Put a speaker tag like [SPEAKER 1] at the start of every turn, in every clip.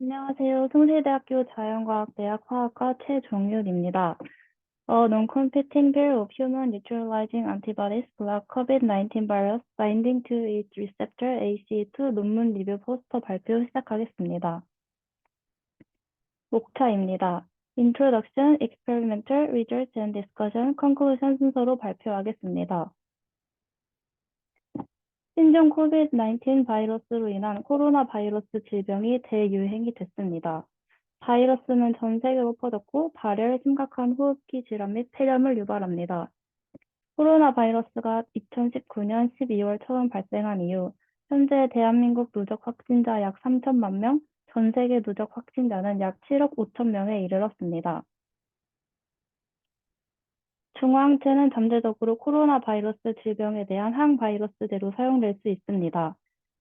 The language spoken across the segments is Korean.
[SPEAKER 1] 안녕하세요. 성세대학교 자연과학대학 화학과 최종윤입니다. A non-competing pair of human neutralizing antibodies block COVID-19 virus binding to its receptor ACE2 논문 리뷰 포스터 발표 시작하겠습니다. 목차입니다. Introduction, Experimental Results and Discussion, Conclusion 순서로 발표하겠습니다. 신종 코비드-19 바이러스로 인한 코로나 바이러스 질병이 대유행이 됐습니다. 바이러스는 전 세계로 퍼졌고 발열, 심각한 호흡기 질환 및 폐렴을 유발합니다. 코로나 바이러스가 2019년 12월 처음 발생한 이후 현재 대한민국 누적 확진자 약 3천만 명, 전 세계 누적 확진자는 약 7억 5천 명에 이르렀습니다. 중화항체는 잠재적으로 코로나 바이러스 질병에 대한 항바이러스제로 사용될 수 있습니다.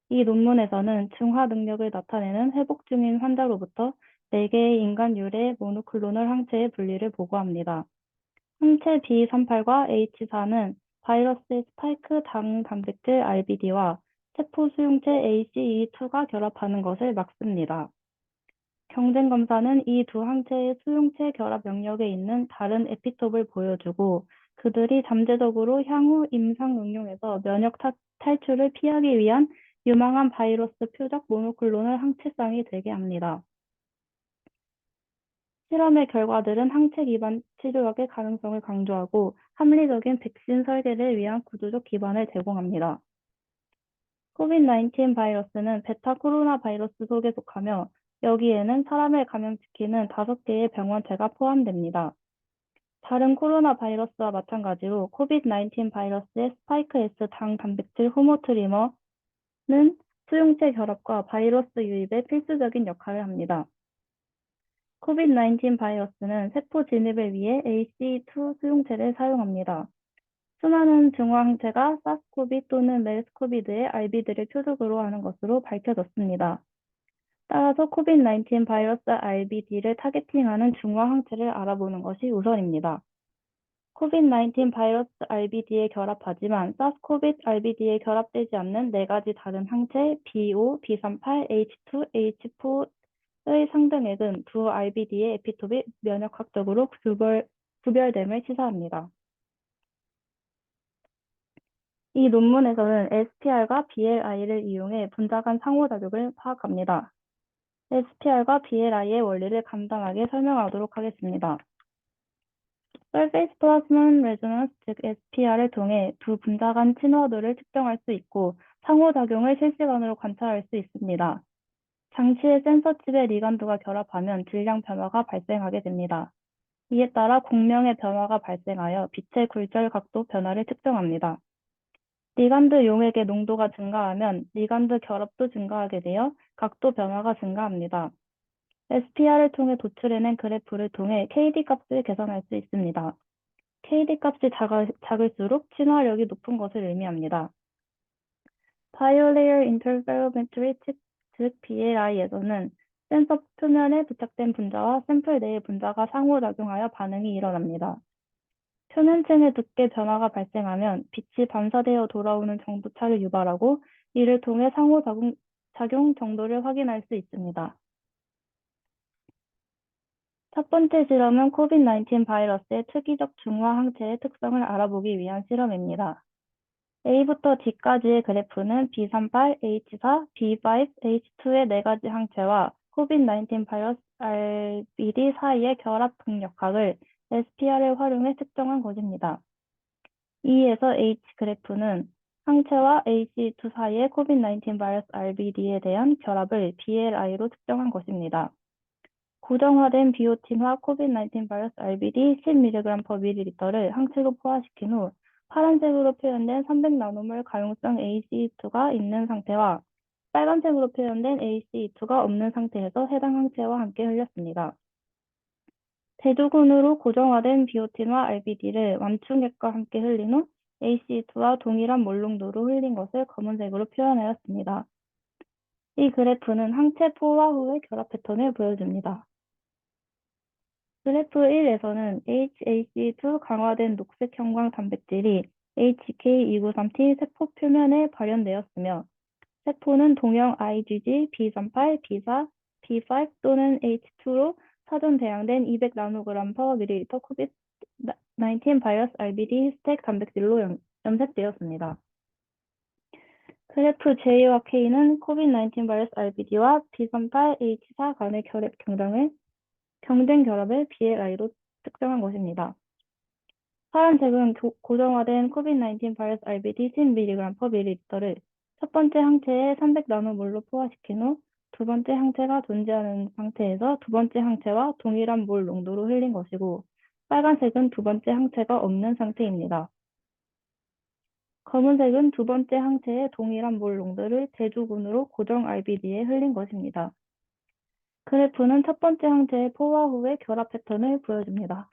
[SPEAKER 1] 이 논문에서는 중화 능력을 나타내는 회복 중인 환자로부터 4개의 인간 유래 모노클로널 항체의 분리를 보고합니다. 항체 B38과 H4는 바이러스의 스파이크 당 단백질 RBD와 세포 수용체 ACE2가 결합하는 것을 막습니다. 경쟁 검사는 이 두 항체의 수용체 결합 영역에 있는 다른 에피톱을 보여주고 그들이 잠재적으로 향후 임상 응용에서 면역 타, 탈출을 피하기 위한 유망한 바이러스 표적 모노클로널 항체쌍이 되게 합니다. 실험의 결과들은 항체 기반 치료학의 가능성을 강조하고 합리적인 백신 설계를 위한 구조적 기반을 제공합니다. 코비드-19 바이러스는 베타 코로나 바이러스 속에 속하며 여기에는 사람을 감염시키는 다섯 개의 병원체가 포함됩니다. 다른 코로나 바이러스와 마찬가지로 코비드-19 바이러스의 스파이크 S 당 단백질 호모트리머는 수용체 결합과 바이러스 유입에 필수적인 역할을 합니다. 코비드-19 바이러스는 세포 진입을 위해 ACE2 수용체를 사용합니다. 수많은 중화항체가 사스코비 또는 메르스코비드의 RBD를 표적으로 하는 것으로 밝혀졌습니다. 따라서 코비드-19 바이러스 RBD를 타겟팅하는 중화 항체를 알아보는 것이 우선입니다. 코비드-19 바이러스 RBD에 결합하지만 사스코비드 RBD에 결합되지 않는 네 가지 다른 항체 B5, B38, H2, H4의 상등액은 두 RBD의 에피톱이 면역학적으로 구별, 구별됨을 시사합니다. 이 논문에서는 SPR과 BLI를 이용해 분자 간 상호작용을 파악합니다. SPR과 BLI의 원리를 간단하게 설명하도록 하겠습니다. Surface Plasmon Resonance, 즉 SPR을 통해 두 분자 간 친화도를 측정할 수 있고 상호작용을 실시간으로 관찰할 수 있습니다. 장치의 센서 칩의 리간드가 결합하면 질량 변화가 발생하게 됩니다. 이에 따라 공명의 변화가 발생하여 빛의 굴절 각도 변화를 측정합니다. 리간드 용액의 농도가 증가하면 리간드 결합도 증가하게 되어 각도 변화가 증가합니다. SPR을 통해 도출해낸 그래프를 통해 KD 값을 계산할 수 있습니다. KD 값이 작아, 작을수록 친화력이 높은 것을 의미합니다. Biolayer Interferometry 즉 BLI에서는 센서 표면에 부착된 분자와 샘플 내의 분자가 상호작용하여 반응이 일어납니다. 표면층의 두께 변화가 발생하면 빛이 반사되어 돌아오는 정도차를 유발하고 이를 통해 상호작용 작용 정도를 확인할 수 있습니다. 첫 번째 실험은 코비드-19 바이러스의 특이적 중화 항체의 특성을 알아보기 위한 실험입니다. A부터 D까지의 그래프는 B38, H4, B5, H2의 네 가지 항체와 코비드-19 바이러스 RBD 사이의 결합 동력학을 SPR을 활용해 측정한 것입니다. E에서 H 그래프는 항체와 ACE2 사이의 코비드-19 바이러스 RBD에 대한 결합을 BLI로 측정한 것입니다. 고정화된 비오틴화 코비드-19 바이러스 RBD 10mg/ml를 항체로 포화시킨 후 파란색으로 표현된 300나노몰 가용성 ACE2가 있는 상태와 빨간색으로 표현된 ACE2가 없는 상태에서 해당 항체와 함께 흘렸습니다. 대두군으로 고정화된 비오틴화 RBD를 완충액과 함께 흘린 후 AC2와 동일한 몰롱도로 흘린 것을 검은색으로 표현하였습니다. 이 그래프는 항체 포화 후의 결합 패턴을 보여줍니다. 그래프 1에서는 HAC2 강화된 녹색 형광 단백질이 HK293T 세포 표면에 발현되었으며 세포는 동형 IgG B38, B4, B5 또는 H2로 사전 배양된 200 나노그램 per 밀리리터 코비드 -19 바이러스 RBD 스택 단백질로 염, 염색되었습니다. 그래프 J와 K는 코비드-19 바이러스 RBD와 B38H4 간의 결합 경쟁을 경쟁 결합을 BLI로 특정한 것입니다. 파란색은 고- 고정화된 코비드-19 바이러스 RBD 10mg per 밀리리터를 첫 번째 항체에 300 나노몰로 포화시킨 후 두 번째 항체가 존재하는 상태에서 두 번째 항체와 동일한 몰 농도로 흘린 것이고 빨간색은 두 번째 항체가 없는 상태입니다. 검은색은 두 번째 항체의 동일한 몰 농도를 대조군으로 고정 RBD에 흘린 것입니다. 그래프는 첫 번째 항체의 포화 후의 결합 패턴을 보여줍니다.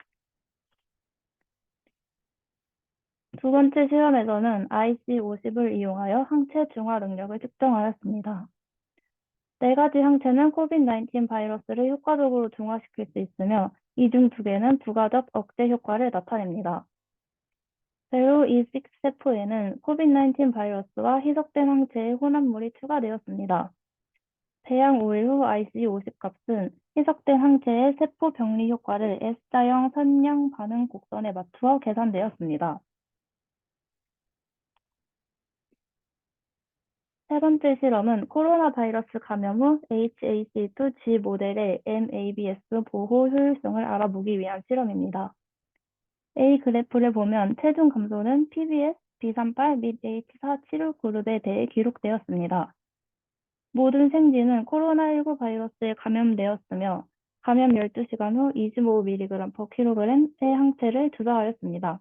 [SPEAKER 1] 두 번째 실험에서는 IC50을 이용하여 항체 중화 능력을 측정하였습니다. 네 가지 항체는 코비드-19 바이러스를 효과적으로 중화시킬 수 있으며 이 중 두 개는 부가적 억제 효과를 나타냅니다. 배우 E6 세포에는 코비드-19 바이러스와 희석된 항체의 혼합물이 추가되었습니다. 배양 5일 후 IC50 값은 희석된 항체의 세포 병리 효과를 S자형 선형 반응 곡선에 맞추어 계산되었습니다. 세 번째 실험은 코로나 바이러스 감염 후 HAC2G 모델의 MABS 보호 효율성을 알아보기 위한 실험입니다. A 그래프를 보면 체중 감소는 PBS, B38 및 H4 치료 그룹에 대해 기록되었습니다. 모든 생쥐는 코로나19 바이러스에 감염되었으며 감염 12시간 후 25mg/kg의 항체를 주사하였습니다.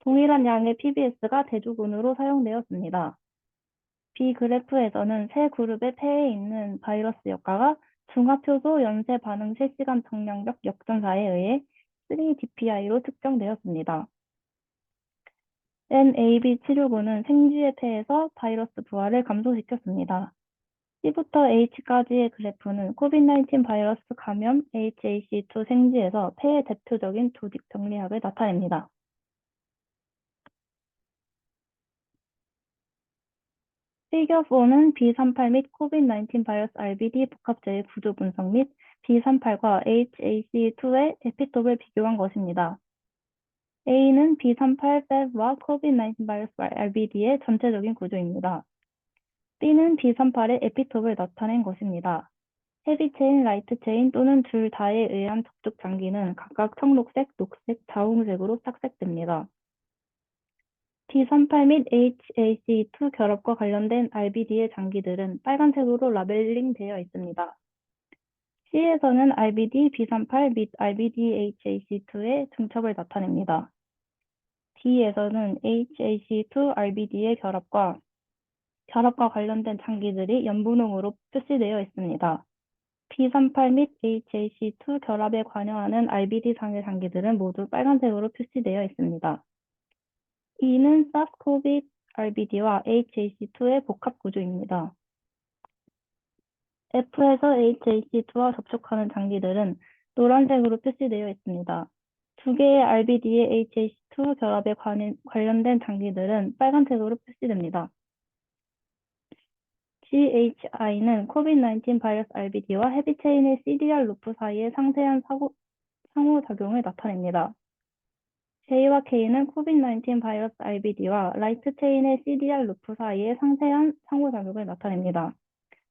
[SPEAKER 1] 동일한 양의 PBS가 대조군으로 사용되었습니다. B 그래프에서는 세 그룹의 폐에 있는 바이러스 효과가 중화표소 연쇄 반응 실시간 정량적 역전사에 의해 3DPI로 측정되었습니다. NAB 치료군은 생쥐의 폐에서 바이러스 부하를 감소시켰습니다. C부터 H까지의 그래프는 코비드-19 바이러스 감염 HAC2 생쥐에서 폐의 대표적인 조직 정리학을 나타냅니다. 피겨 4는 B38 및 코비드-19 바이러스 RBD 복합체의 구조 분석 및 B38과 HAC2의 에피톱을 비교한 것입니다. A는 B38 팹과 코비드-19 바이러스 RBD의 전체적인 구조입니다. B는 B38의 에피톱을 나타낸 것입니다. 헤비 체인, 라이트 체인 또는 둘 다에 의한 접촉 장기는 각각 청록색, 녹색, 자홍색으로 착색됩니다. B38 및 HAC2 결합과 관련된 RBD의 장기들은 빨간색으로 라벨링 되어 있습니다. C에서는 RBD B38 및 RBD HAC2의 중첩을 나타냅니다. D에서는 HAC2 RBD의 결합과 결합과 관련된 장기들이 연분홍으로 표시되어 있습니다. B38 및 HAC2 결합에 관여하는 RBD 상의 장기들은 모두 빨간색으로 표시되어 있습니다. E는 SARS-CoV RBD와 HAC2의 복합 구조입니다. F에서 HAC2와 접촉하는 장기들은 노란색으로 표시되어 있습니다. 두 개의 RBD의 HAC2 결합에 관, 관련된 장기들은 빨간색으로 표시됩니다. GHI는 코비드-19 바이러스 RBD와 헤비체인의 CDR 루프 사이의 상세한 사고, 상호작용을 나타냅니다. J와 K는 코비드-19 바이러스 RBD와 라이트 체인의 CDR 루프 사이의 상세한 상호작용을 나타냅니다.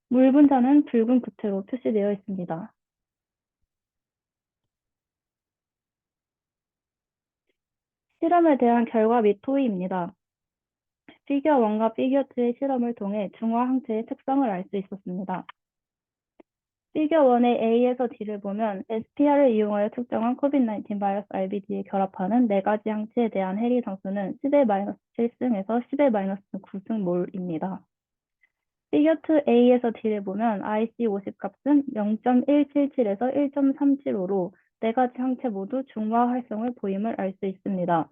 [SPEAKER 1] 물 분자는 붉은 구체로 표시되어 있습니다. 실험에 대한 결과 및 토의입니다. 피겨 1과 피겨 2의 실험을 통해 중화 항체의 특성을 알 수 있었습니다. 1의 A에서 D를 보면 SPR을 이용하여 측정한 코비드-19 바이러스 RBD에 결합하는 네 가지 항체에 대한 해리 상수는 10의 7승에서 10의 9승 몰입니다. 피겨 2 A에서 D를 보면 IC50 값은 0.177에서 1.375로 네 가지 항체 모두 중화 활성을 보임을 알 수 있습니다.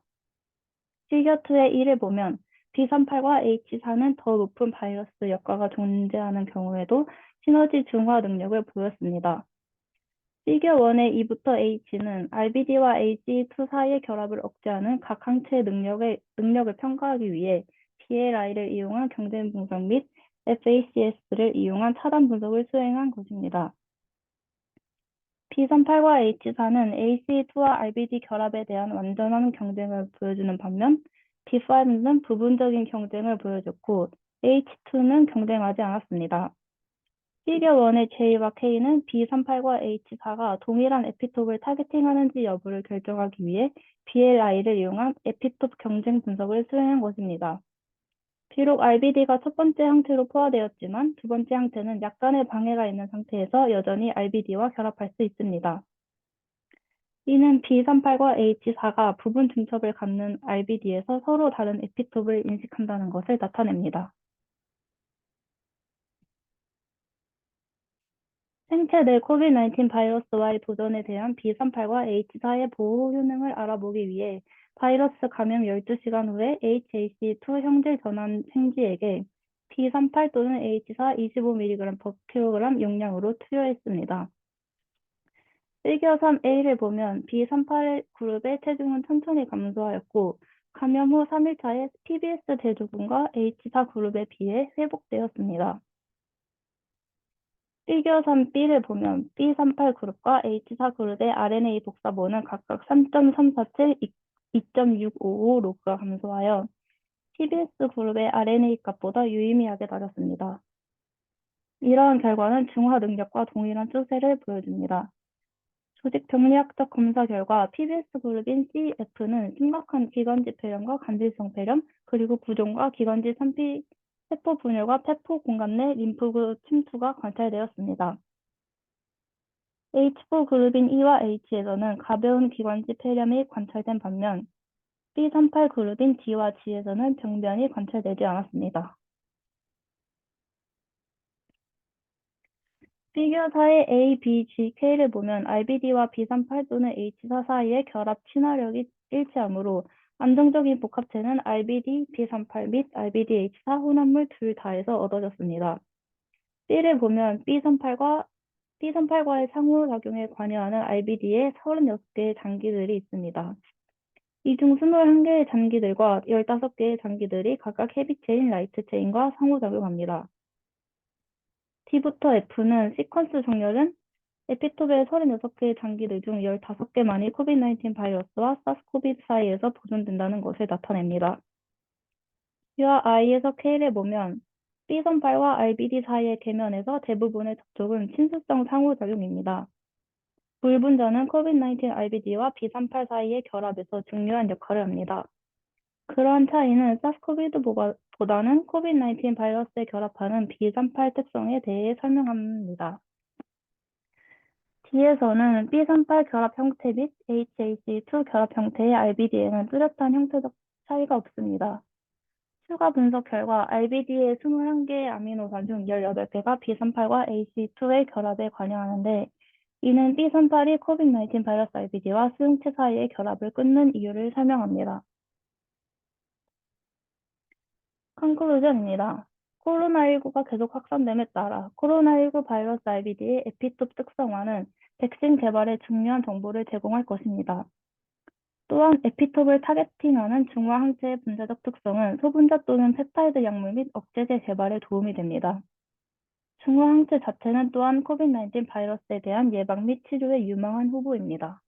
[SPEAKER 1] 피겨 2의 1을 보면 B38과 H4는 더 높은 바이러스 역과가 존재하는 경우에도 시너지 중화 능력을 보였습니다. 피겨 1의 2부터 H는 RBD와 AG2 사이의 결합을 억제하는 각 항체의 능력을, 능력을 평가하기 위해 BLI를 이용한 경쟁 분석 및 FACS를 이용한 차단 분석을 수행한 것입니다. B38과 H4는 ACE2와 RBD 결합에 대한 완전한 경쟁을 보여주는 반면 B5는 부분적인 경쟁을 보여줬고 H2는 경쟁하지 않았습니다. 1의 J와 K는 B38과 H4가 동일한 에피톱을 타겟팅하는지 여부를 결정하기 위해 BLI를 이용한 에피톱 경쟁 분석을 수행한 것입니다. 비록 RBD가 첫 번째 항체로 포화되었지만 두 번째 항체는 약간의 방해가 있는 상태에서 여전히 RBD와 결합할 수 있습니다. 이는 B38과 H4가 부분 중첩을 갖는 RBD에서 서로 다른 에피톱을 인식한다는 것을 나타냅니다. 생체 내 코비드-19 바이러스와의 도전에 대한 B38과 H4의 보호 효능을 알아보기 위해 바이러스 감염 12시간 후에 HAC2 형질 전환 생지에게 B38 또는 H4 25mg/kg 용량으로 투여했습니다. 1기어 3A를 보면 B38 그룹의 체중은 천천히 감소하였고 감염 후 3일차에 PBS 대조군과 H4 그룹에 비해 회복되었습니다. 1기어 3B를 보면 B38 그룹과 H4 그룹의 RNA 복사본은 각각 3.347, 2.655 로그가 감소하여 TBS 그룹의 RNA 값보다 유의미하게 낮았습니다. 이러한 결과는 중화 능력과 동일한 추세를 보여줍니다. 조직 병리학적 검사 결과 PBS 그룹인 CF는 심각한 기관지 폐렴과 간질성 폐렴, 그리고 부종과 기관지 산피 세포 분열과 폐포 공간 내 림프구 침투가 관찰되었습니다. H4 그룹인 E와 H에서는 가벼운 기관지 폐렴이 관찰된 반면 B38 그룹인 D와 G에서는 병변이 관찰되지 않았습니다. 피규어 4의 A, B, G, K를 보면 RBD와 B38 또는 H4 사이의 결합 친화력이 일치하므로 안정적인 복합체는 RBD, B38 및 RBD-H4 혼합물 둘 다에서 얻어졌습니다. B를 보면 B38과 B38과의 상호작용에 관여하는 RBD에 36개의 장기들이 있습니다. 이 중 21개의 장기들과 15개의 장기들이 각각 헤비체인, 라이트체인과 상호작용합니다. D부터 F는 시퀀스 정렬은 에피톱의 36개의 장기들 중 15개만이 코비드-19 바이러스와 사스코비드 사이에서 보존된다는 것을 나타냅니다. U와 I에서 K를 보면 B선발과 RBD 사이의 계면에서 대부분의 접촉은 친수성 상호작용입니다. 불분자는 코비드-19 RBD와 B38 사이의 결합에서 중요한 역할을 합니다. 그러한 차이는 사스 코비드보다는 코비드-19 바이러스에 결합하는 B38 특성에 대해 설명합니다. 뒤에서는 B38 결합 형태 및 HAC2 결합 형태의 RBD에는 뚜렷한 형태적 차이가 없습니다. 추가 분석 결과 RBD의 21개의 아미노산 중 18개가 B38과 AC2의 결합에 관여하는데 이는 B38이 코비드-19 바이러스 RBD와 수용체 사이의 결합을 끊는 이유를 설명합니다. 컨클루전입니다. 코로나19가 계속 확산됨에 따라 코로나19 바이러스 RBD의 에피톱 특성화는 백신 개발에 중요한 정보를 제공할 것입니다. 또한 에피톱을 타겟팅하는 중화 항체의 분자적 특성은 소분자 또는 펩타이드 약물 및 억제제 개발에 도움이 됩니다. 중화 항체 자체는 또한 코비드-19 바이러스에 대한 예방 및 치료에 유망한 후보입니다.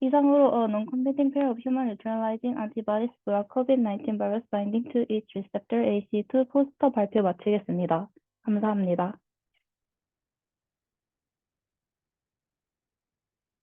[SPEAKER 1] 이상으로 A non-competing pair of human neutralizing antibodies for COVID-19 virus binding to each receptor AC2 포스터 발표 마치겠습니다. 감사합니다.